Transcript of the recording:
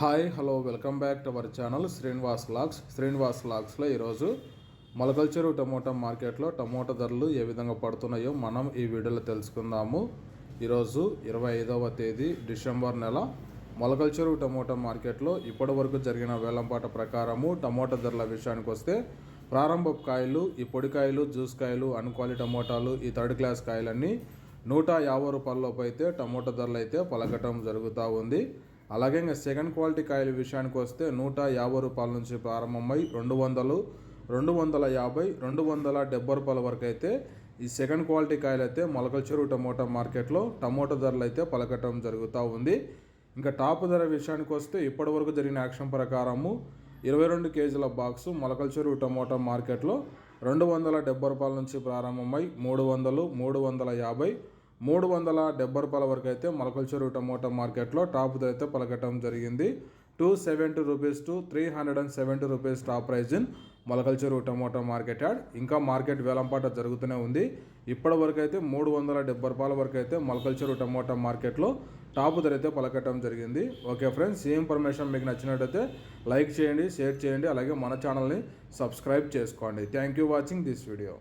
Hi hello welcome back to our channel Srinivas logs Srinivas లాక్స్లో ఈరోజు Molakalcheru tomato మార్కెట్లో tomato ధరలు ఏ విధంగా పడుతున్నాయో మనం ఈ వీడియోలో తెలుసుకుందాము. ఈరోజు ఇరవై ఐదవ తేదీ డిసెంబర్ నెల. మొలకల్చెరు టమోటా మార్కెట్లో ఇప్పటి వరకు జరిగిన వేలంపాట ప్రకారము టమోటా ధరల విషయానికి వస్తే ప్రారంభ కాయలు ఈ పొడికాయలు జ్యూస్ కాయలు అన్క్వాలి టమోటాలు ఈ థర్డ్ క్లాస్ కాయలన్నీ నూట యాభై రూపాయలలోపు అయితే టమోటా ధరలు అయితే పలకటం జరుగుతూ ఉంది. అలాగే ఇంకా సెకండ్ క్వాలిటీ కాయల విషయానికి వస్తే నూట యాభై రూపాయల నుంచి ప్రారంభమై రెండు వందలు రెండు వందల యాభై రెండు వందల డెబ్బై రూపాయల వరకు అయితే ఈ సెకండ్ క్వాలిటీ కాయలు అయితే మొలకల చెరువు టమోటా మార్కెట్లో టమోటా ధరలు అయితే పలకటం జరుగుతూ ఉంది. ఇంకా టాప్ ధర విషయానికి వస్తే ఇప్పటివరకు జరిగిన యాక్షన్ ప్రకారము ఇరవై రెండు కేజీల బాక్సు మొలకల చెరువు టమోటా మార్కెట్లో రెండు వందల డెబ్బై రూపాయల నుంచి ప్రారంభమై మూడు వందలు మూడు వందల యాభై మూడు వందల డెబ్బై రూపాయల వరకు అయితే మొలకల టమోటా మార్కెట్లో టాప్ అయితే పలకటం జరిగింది. Two seventy rupees to three hundred and seventy rupees top price in Molakala tomato market yard. ఇంకా మార్కెట్ వేలంపాట జరుగుతూనే ఉంది. ఇప్పటి వరకు అయితే మూడు వందల డెబ్బై రూపాయల వరకు అయితే మొలకల టమోటా మార్కెట్లో టాప్ ధర అయితే పలకటం జరిగింది. ఓకే ఫ్రెండ్స్ ఈ ఇన్ఫర్మేషన్ మీకు నచ్చినట్టయితే లైక్ చేయండి షేర్ చేయండి అలాగే మన ఛానల్ని సబ్స్క్రైబ్ చేసుకోండి. Thank you watching this video.